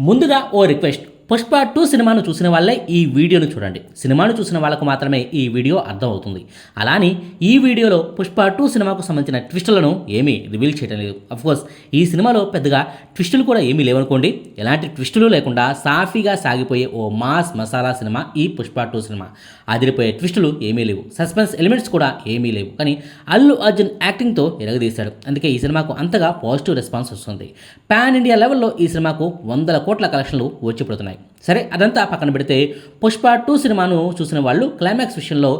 ముందుగా ఓ request. Pushpa two సినిమాను చూసిన వాళ్ళే ఈ వీడియోను చూడండి. సినిమాను చూసిన వాళ్ళకు మాత్రమే ఈ వీడియో అర్థమవుతుంది. అలానే ఈ వీడియోలో పుష్ప టూ సినిమాకు సంబంధించిన ట్విస్టులను ఏమీ రివీల్ చేయడం లేదు. అఫ్కోర్స్ ఈ సినిమాలో పెద్దగా ట్విస్టులు కూడా ఏమీ లేవనుకోండి. ఎలాంటి ట్విస్టులు లేకుండా సాఫీగా సాగిపోయే ఓ మాస్ మసాలా సినిమా ఈ పుష్ప టూ సినిమా. అదిరిపోయే ట్విస్టులు ఏమీ లేవు. సస్పెన్స్ ఎలిమెంట్స్ కూడా ఏమీ లేవు. కానీ అల్లు అర్జున్ యాక్టింగ్తో ఎరగదీశాడు. అందుకే ఈ సినిమాకు అంతగా పాజిటివ్ రెస్పాన్స్ వస్తుంది. పాన్ ఇండియా లెవెల్లో ఈ సినిమాకు వందల కోట్ల కలెక్షన్లు వచ్చి పడుతున్నాయి. సరే అదంతా పక్కన పెడితే పుష్ప టూ సినిమాను చూసిన వాళ్ళు క్లైమాక్స్ విషయంలో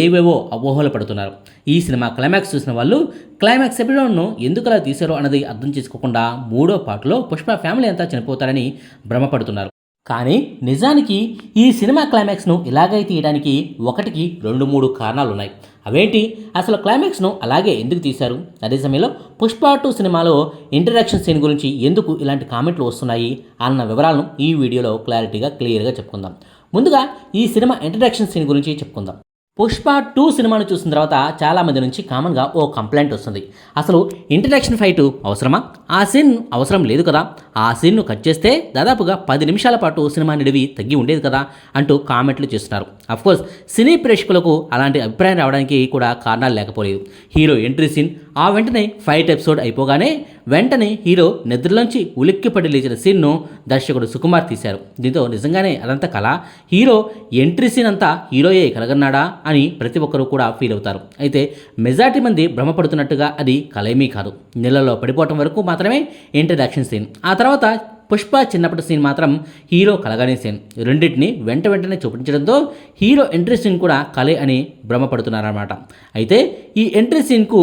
ఏవేవో అపోహలు పడుతున్నారు. ఈ సినిమా క్లైమాక్స్ చూసిన వాళ్ళు క్లైమాక్స్ ఎపిసోడ్ను ఎందుకు అలా తీశారో అన్నది అర్థం చేసుకోకుండా మూడో పాటలో పుష్ప ఫ్యామిలీ అంతా చనిపోతారని భ్రమపడుతున్నారు. కానీ నిజానికి ఈ సినిమా క్లైమాక్స్ను ఇలాగే తీయడానికి ఒకటికి రెండు మూడు కారణాలు ఉన్నాయి అవేంటి? అసలు క్లైమాక్స్ను అలాగే ఎందుకు తీశారు? అదే సమయంలో పుష్ప టూ సినిమాలో ఇంటరాక్షన్ సీన్ గురించి ఎందుకు ఇలాంటి కామెంట్లు వస్తున్నాయి అన్న వివరాలను ఈ వీడియోలో క్లారిటీగా క్లియర్గా చెప్పుకుందాం. ముందుగా ఈ సినిమా ఇంట్రడక్షన్ సీన్ గురించి చెప్పుకుందాం. పుష్ప టూ సినిమాను చూసిన తర్వాత చాలామంది నుంచి కామన్గా ఓ కంప్లైంట్ వస్తుంది. అసలు ఇంట్రడక్షన్ ఫైట్ అవసరమా? ఆ సీన్ అవసరం లేదు కదా? ఆ సీన్ను కట్ చేస్తే దాదాపుగా పది నిమిషాల పాటు సినిమా నిడివి తగ్గి ఉండేది కదా? అంటూ కామెంట్లు చేస్తున్నారు. అఫ్కోర్స్ సినీ ప్రేక్షకులకు అలాంటి అభిప్రాయం రావడానికి కూడా కారణాలు లేకపోలేదు. హీరో ఎంట్రీ సీన్ ఆ వెంటనే ఫైట్ ఎపిసోడ్ అయిపోగానే వెంటనే హీరో నిద్రలోంచి ఉలిక్కిపడి లేచిన సీన్ను దర్శకుడు సుకుమార్ తీశారు. దీంతో నిజంగానే అదంతా కళ హీరో ఎంట్రీ సీన్ అంతా హీరోయే కలగన్నాడా అని ప్రతి ఒక్కరూ కూడా ఫీల్ అవుతారు. అయితే మెజార్టీ మంది భ్రమపడుతున్నట్టుగా అది కలేమీ కాదు. నీళ్ళలో పడిపోవటం వరకు మాత్రమే ఇంట్రడక్షన్ సీన్. ఆ తర్వాత పుష్ప చిన్నప్పటి సీన్ మాత్రం హీరో కలగానే సీన్ రెండింటిని వెంట వెంటనే చూపించడంతో హీరో ఎంట్రీ సీన్ కూడా కలే అని భ్రమపడుతున్నారన్నమాట. అయితే ఈ ఎంట్రీ సీన్కు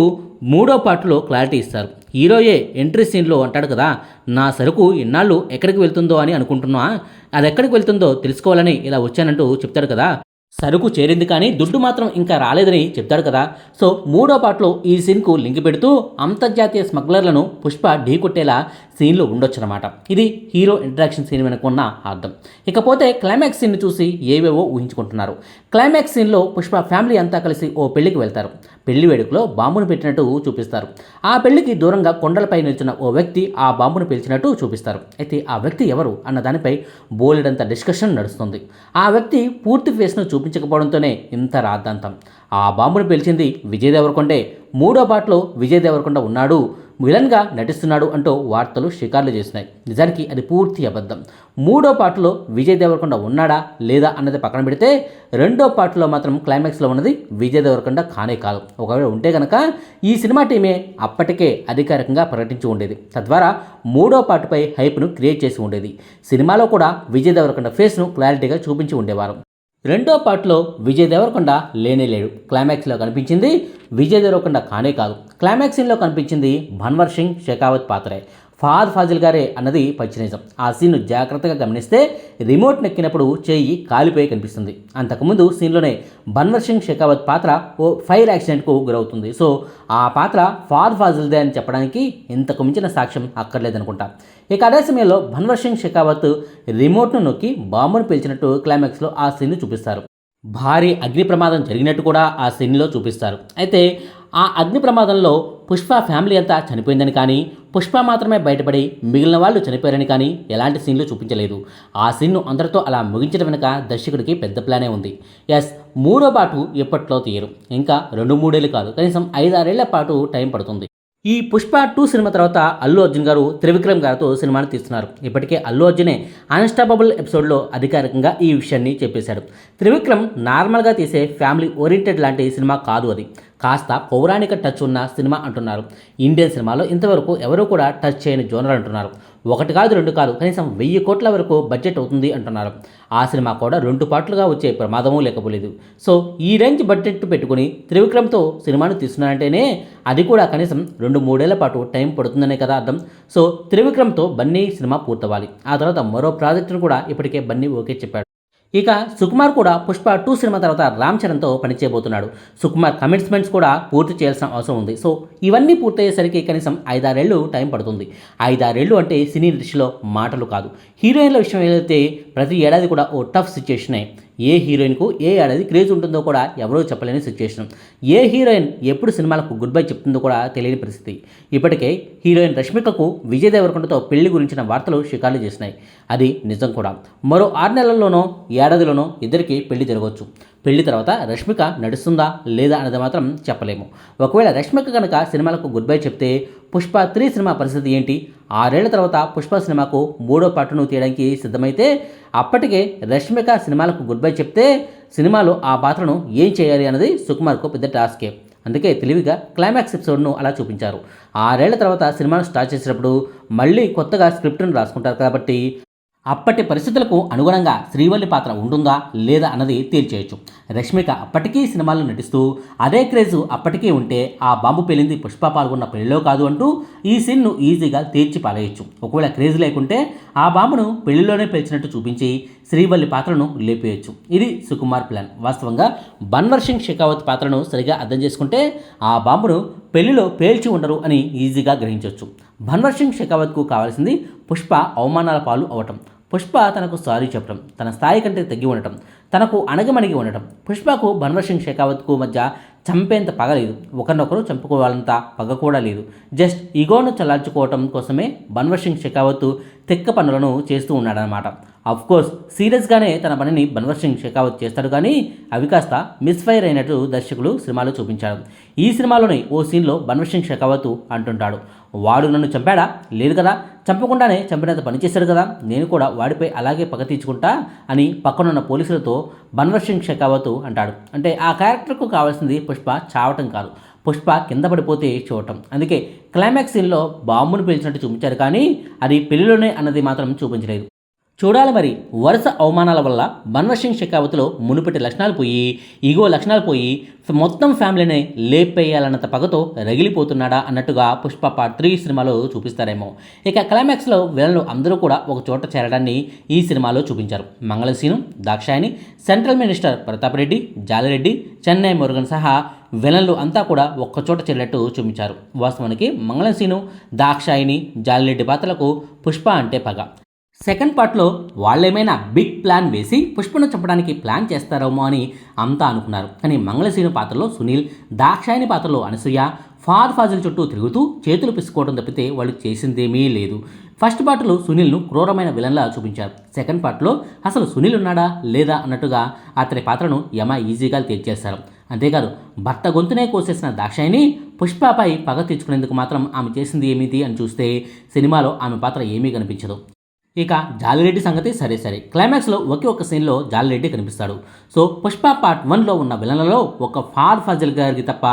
మూడో పార్ట్లో క్లారిటీ ఇస్తారు. హీరోయే ఎంట్రీ సీన్లో అంటాడు కదా నా సరుకు ఇన్నాళ్ళు ఎక్కడికి వెళ్తుందో అని అనుకుంటున్నా అది ఎక్కడికి వెళ్తుందో తెలుసుకోవాలని ఇలా వచ్చానంటూ చెప్తాడు కదా. సరుకు చేరింది కానీ దుడ్డు మాత్రం ఇంకా రాలేదని చెప్తాడు కదా. సో మూడో పాటలో ఈ సీన్కు లింక్ పెడుతూ అంతర్జాతీయ స్మగ్లర్లను పుష్ప ఢీకొట్టేలా సీన్లు ఉండొచ్చనమాట ఇది హీరో ఇంట్రాక్షన్ సీన్ వెనుకున్న అర్థం. ఇకపోతే క్లైమాక్స్ సీన్ చూసి ఏవేవో ఊహించుకుంటున్నారు. క్లైమాక్స్ సీన్లో పుష్ప ఫ్యామిలీ అంతా కలిసి ఓ పెళ్ళికి వెళ్తారు. పెళ్ళి వేడుకలో బాంబును పెట్టినట్టు చూపిస్తారు. ఆ పెళ్ళికి దూరంగా కొండలపై నిల్చున్న ఓ వ్యక్తి ఆ బాంబును పిలిచినట్టు చూపిస్తారు. అయితే ఆ వ్యక్తి ఎవరు అన్న దానిపై బోలెడంత డిస్కషన్ నడుస్తుంది. ఆ వ్యక్తి పూర్తి ఫేస్ను చూపించకపోవడంతోనే ఇంత రాద్ధాంతం ఆ బాంబును పిలిచింది విజయ్ దేవరకొండే. మూడో పాటలో విజయ్ దేవరకొండ ఉన్నాడు. విలన్గా నటిస్తున్నాడు అంటూ వార్తలు షికార్లు చేసినాయి నిజానికి అది పూర్తి అబద్ధం. మూడో పాటలో విజయ్ దేవరకొండ ఉన్నాడా లేదా అన్నది పక్కన పెడితే రెండో పాటలో మాత్రం క్లైమాక్స్లో ఉన్నది విజయ్ దేవరకొండ కానే కాదు. ఒకవేళ ఉంటే కనుక ఈ సినిమా టీమే అప్పటికే అధికారికంగా ప్రకటించి ఉండేది. తద్వారా మూడో పాటుపై హైప్ను క్రియేట్ చేసి ఉండేది. సినిమాలో కూడా విజయ్ దేవరకొండ ఫేస్ను క్లారిటీగా చూపించి ఉండేవారు. రెండో పార్ట్లో విజయ్ దేవరకొండ లేనే లేడు. క్లైమాక్స్లో కనిపించింది విజయ్ దేవరకొండ కానే కాదు. క్లైమాక్స్ సీన్లో కనిపించింది భన్వర్ సింగ్ షెకావత్ పాత్రే. ఫాద్ ఫాజిల్ గారే అన్నది పచ్చినిజం. ఆ సీన్ను జాగ్రత్తగా గమనిస్తే రిమోట్ నెక్కినప్పుడు చేయి కాలిపోయి కనిపిస్తుంది. అంతకుముందు సీన్లోనే బన్వర్ సింగ్ షెకావత్ పాత్ర ఓ ఫైర్ యాక్సిడెంట్కు గురవుతుంది. సో ఆ పాత్ర ఫాద్ ఫాజిల్దే అని చెప్పడానికి ఇంతకు మించిన సాక్ష్యం అక్కర్లేదనుకుంటా. ఇక అదే సమయంలో భన్వర్ సింగ్ షెకావత్ రిమోట్ను నొక్కి బాంబును పేల్చినట్టు క్లైమాక్స్లో ఆ సీన్ను చూపిస్తారు. భారీ అగ్ని ప్రమాదం జరిగినట్టు కూడా ఆ సీన్లో చూపిస్తారు. అయితే ఆ అగ్ని ప్రమాదంలో పుష్ప ఫ్యామిలీ అంతా చనిపోయిందని కానీ పుష్ప మాత్రమే బయటపడి మిగిలిన వాళ్ళు చనిపోయారని కానీ ఎలాంటి సీన్లు చూపించలేదు. ఆ సీన్ను అందరితో అలా ముగించడం వెనుక దర్శకుడికి పెద్ద ప్లానే ఉంది. ఎస్ మూడో పాటు ఎప్పట్లో తీయరు. ఇంకా రెండు మూడేళ్ళు కాదు కనీసం ఐదారేళ్ళ పాటు టైం పడుతుంది. ఈ పుష్ప టూ సినిమా తర్వాత అల్లు అర్జున్ గారు త్రివిక్రమ్ గారితో సినిమాను తీస్తున్నారు. ఇప్పటికే అల్లు అర్జునే అన్స్టాపబుల్ ఎపిసోడ్లో అధికారికంగా ఈ విషయాన్ని చెప్పేశాడు. త్రివిక్రమ్ నార్మల్గా తీసే ఫ్యామిలీ ఓరియంటెడ్ లాంటి సినిమా కాదు అది. కాస్త పౌరాణిక టచ్ ఉన్న సినిమా అంటున్నారు. ఇండియన్ సినిమాలో ఇంతవరకు ఎవరూ కూడా టచ్ చేయని జోనర్ అంటున్నారు. ఒకటి కాదు రెండు కాదు కనీసం వెయ్యి కోట్ల వరకు బడ్జెట్ అవుతుంది అంటున్నారు. ఆ సినిమా కూడా రెండు పాటలుగా వచ్చే ప్రమాదమూ లేకపోలేదు. సో ఈ రేంజ్ బడ్జెట్ పెట్టుకుని త్రివిక్రమ్తో సినిమాను తీస్తున్నారంటేనే అది కూడా కనీసం రెండు మూడేళ్ళ పాటు టైం పడుతుందనే కదా అర్థం. సో త్రివిక్రమ్తో బన్నీ సినిమా పూర్తవ్వాలి. ఆ తర్వాత మరో ప్రాజెక్టును కూడా ఇప్పటికే బన్నీ ఓకే చెప్పాడు. ఇక సుకుమార్ కూడా పుష్ప టూ సినిమా తర్వాత రామ్ చరణ్తో పనిచేయబోతున్నాడు. సుకుమార్ కమిట్మెంట్స్ కూడా పూర్తి చేయాల్సిన అవసరం ఉంది. సో ఇవన్నీ పూర్తయ్యేసరికి కనీసం ఐదారేళ్ళు టైం పడుతుంది. ఐదారేళ్ళు అంటే సినీ దృష్టిలో మాటలు కాదు. హీరోయిన్ల విషయం ఏదైతే ప్రతి ఏడాది కూడా ఓ టఫ్ సిచ్యుయేషనే ఏ హీరోయిన్కు ఏ ఏడాది క్రేజ్ ఉంటుందో కూడా ఎవరూ చెప్పలేని సిచ్యుయేషన్. ఏ హీరోయిన్ ఎప్పుడు సినిమాలకు గుడ్ బై చెప్తుందో కూడా తెలియని పరిస్థితి. ఇప్పటికే హీరోయిన్ రష్మికకు విజయ్ దేవరకొండతో పెళ్ళి గురించిన వార్తలు షికార్లు చేసినాయి. అది నిజం కూడా. మరో ఆరు నెలల్లోనో ఏడాదిలోనో ఇద్దరికి పెళ్ళి జరగవచ్చు. పెళ్ళి తర్వాత రష్మిక నడుస్తుందా లేదా అనేది మాత్రం చెప్పలేము. ఒకవేళ రష్మిక కనుక సినిమాలకు గుడ్ బై చెప్తే పుష్ప త్రీ సినిమా పరిస్థితి ఏంటి? ఆరేళ్ళ తర్వాత పుష్ప సినిమాకు మూడో పాటను తీయడానికి సిద్ధమైతే అప్పటికే రష్మిక సినిమాలకు గుడ్ బై చెప్తే సినిమాలో ఆ పాత్రను ఏం చేయాలి అన్నది సుకుమార్కు పెద్ద టాస్కే. అందుకే తెలివిగా క్లైమాక్స్ ఎపిసోడ్ను అలా చూపించారు. ఆరేళ్ళ తర్వాత సినిమాను స్టార్ట్ చేసినప్పుడు మళ్ళీ కొత్తగా స్క్రిప్ట్ను రాసుకుంటారు కాబట్టి అప్పటి పరిస్థితులకు అనుగుణంగా శ్రీవల్లి పాత్ర ఉంటుందా లేదా అన్నది తేల్చేయచ్చు. రష్మిక అప్పటికీ సినిమాల్లో నటిస్తూ అదే క్రేజ్ అప్పటికీ ఉంటే ఆ బాంబు పేలింది పుష్ప పాల్గొన్న పెళ్ళిలో కాదు అంటూ ఈ సీన్ను ఈజీగా తేల్చి పాలేయచ్చు ఒకవేళ క్రేజ్ లేకుంటే ఆ బాంబును పెళ్ళిలోనే పేల్చినట్టు చూపించి శ్రీవల్లి పాత్రను లేపేయచ్చు. ఇది సుకుమార్ ప్లాన్. వాస్తవంగా బన్వర్ సింగ్ షెకావత్ పాత్రను సరిగా అర్థం చేసుకుంటే ఆ బాంబును పెళ్ళిలో పేల్చి ఉండరు అని ఈజీగా గ్రహించవచ్చు భన్వర్ సింగ్ షెకావత్కు కావాల్సింది పుష్ప అవమానాల పాలు అవటం. పుష్ప తనకు సారీ చెప్పడం తన స్థాయి కంటే తగ్గి ఉండటం తనకు అణగమణిగి ఉండటం. పుష్పకు బన్వర్సింగ్ షెకావత్కు మధ్య చంపేంత పగ లేదు. ఒకరినొకరు చంపుకోవాలంత పగ కూడా లేదు. జస్ట్ ఈగోను చల్లార్చుకోవటం కోసమే బన్వర్ సింగ్ షెకావత్ తెక్క పనులను చేస్తూ ఉన్నాడనమాట కోర్స్ సీరియస్గానే తన పనిని బన్వర్ సింగ్ షెకావత్ చేస్తాడు కానీ అవి కాస్త మిస్ఫైర్ అయినట్టు దర్శకులు సినిమాలో చూపించాడు ఈ సినిమాలోని ఓ సీన్లో బన్వర్ సింగ్ షెకావత్ అంటుంటాడు. వాడు నన్ను చంపాడా? లేదు కదా. చంపకుండానే చంపినంత పనిచేశాడు కదా. నేను కూడా వాడిపై అలాగే పగ తీర్చుకుంటా అని పక్కనున్న పోలీసులతో బన్వర్ సింగ్ షెకావత్ అంటాడు. అంటే ఆ క్యారెక్టర్కు కావాల్సింది పుష్ప చావటం కాదు. పుష్ప కింద పడిపోతే చూడటం. అందుకే క్లైమాక్స్ సీన్లో బాంబును పేల్చినట్టు చూపించారు కానీ అది పెళ్ళిలోనే అన్నది మాత్రం చూపించలేదు. చూడాలి మరి. వరుస అవమానాల వల్ల బన్వర్సింగ్ శకావతిలో షెకావత్లో మునుపటి లక్షణాలు పోయి ఇగో లక్షణాలు పోయి మొత్తం ఫ్యామిలీని లేపేయాలన్నంత పగతో రగిలిపోతున్నాడా అన్నట్టుగా పుష్ప పార్ట్ త్రీ సినిమాలో చూపిస్తారేమో. ఇక క్లైమాక్స్లో విలన్లు అందరూ కూడా ఒక చోట చేరడాన్ని ఈ సినిమాలో చూపించారు. మంగళసీను దాక్షాయని సెంట్రల్ మినిస్టర్ ప్రతాప్ రెడ్డి జాలిరెడ్డి చెన్నై మురుగన్ సహా విలన్లు అంతా కూడా ఒక్కచోట చేరినట్టు చూపించారు. వాస్తవానికి మంగళసీను దాక్షాయిని జాలిరెడ్డి పాత్రలకు పుష్ప అంటే పగ. సెకండ్ పార్ట్లో వాళ్ళేమైనా బిగ్ ప్లాన్ వేసి పుష్పను చంపడానికి ప్లాన్ చేస్తారేమో అని అంతా అనుకున్నారు. కానీ మంగళశ్రీని పాత్రలో సునీల్ దాక్షాయని పాత్రలో అనసూయ ఫార్ ఫాజిల్ చుట్టూ తిరుగుతూ చేతులు పిసుకోవడం తప్పితే వాళ్ళు చేసిందేమీ లేదు. ఫస్ట్ పార్ట్లో సునీల్ను క్రూరమైన విలన్లా చూపించారు. సెకండ్ పార్ట్లో అసలు సునీల్ ఉన్నాడా లేదా అన్నట్టుగా అతని పాత్రను యమ ఈజీగా తీర్చేశారు అంతేకాదు భర్త గొంతునే కోసేసిన దాక్షాయిని పుష్పపై పగ తీర్చుకునేందుకు మాత్రం ఆమె చేసింది ఏమిటి అని చూస్తే సినిమాలో ఆమె పాత్ర ఏమీ కనిపించదు. ఇక జాలిరెడ్డి సంగతి సరే సరే. క్లైమాక్స్లో ఒకే ఒక సీన్లో జాలిరెడ్డి కనిపిస్తాడు. సో పుష్ప పార్ట్ వన్లో ఉన్న విలన్లలో ఒక ఫార్ ఫజల్ గారికి తప్ప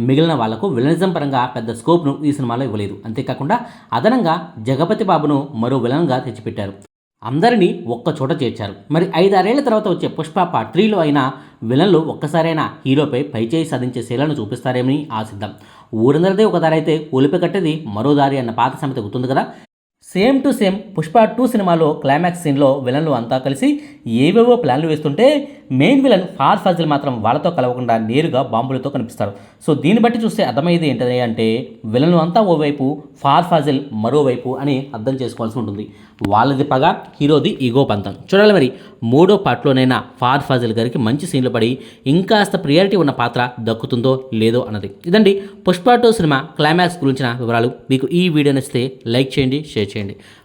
మిగిలిన వాళ్ళకు విలనిజం పరంగా పెద్ద స్కోప్ను ఈ సినిమాలో ఇవ్వలేదు. అంతేకాకుండా అదనంగా జగపతి బాబును మరో విలన్గా తెచ్చిపెట్టారు. అందరినీ ఒక్క చోట చేర్చారు. మరి ఐదారేళ్ళ తర్వాత వచ్చే పుష్ప పార్ట్ త్రీలో అయినా విలన్లు ఒక్కసారైనా హీరోపై పైచేయి సాధించే శీలను చూపిస్తారేమని ఆశిద్దాం. ఊరందరిదే ఒక దారి అయితే ఒలిపి కట్టేది మరో దారి అన్న పాత సమత గుర్తుంది కదా? Same to same Pushpa two సినిమాలో క్లైమాక్స్ సీన్లో విలన్లు అంతా కలిసి ఏవేవో ప్లాన్లు వేస్తుంటే మెయిన్ విలన్ ఫార్ ఫజిల్ మాత్రం వాళ్ళతో కలవకుండా నేరుగా బాంబులతో కనిపిస్తారు. సో దీన్ని బట్టి చూస్తే అర్థమయ్యేది ఏంటని అంటే విలన్లు అంతా ఓవైపు ఫార్ ఫజిల్ మరోవైపు అని అర్థం చేసుకోవాల్సి ఉంటుంది. వాళ్ళది పగ హీరోది ఈగో పంతం. చూడాలి మరి మూడో పార్ట్లోనైనా ఫార్ ఫాజిల్ గారికి మంచి సీన్లు పడి ఇంకాస్త ప్రియారిటీ ఉన్న పాత్ర దక్కుతుందో లేదో అన్నది. ఇదండి పుష్ప టూ సినిమా క్లైమాక్స్ గురించిన వివరాలు. మీకు ఈ వీడియో నచ్చితే లైక్ చేయండి షేర్ చేయండి.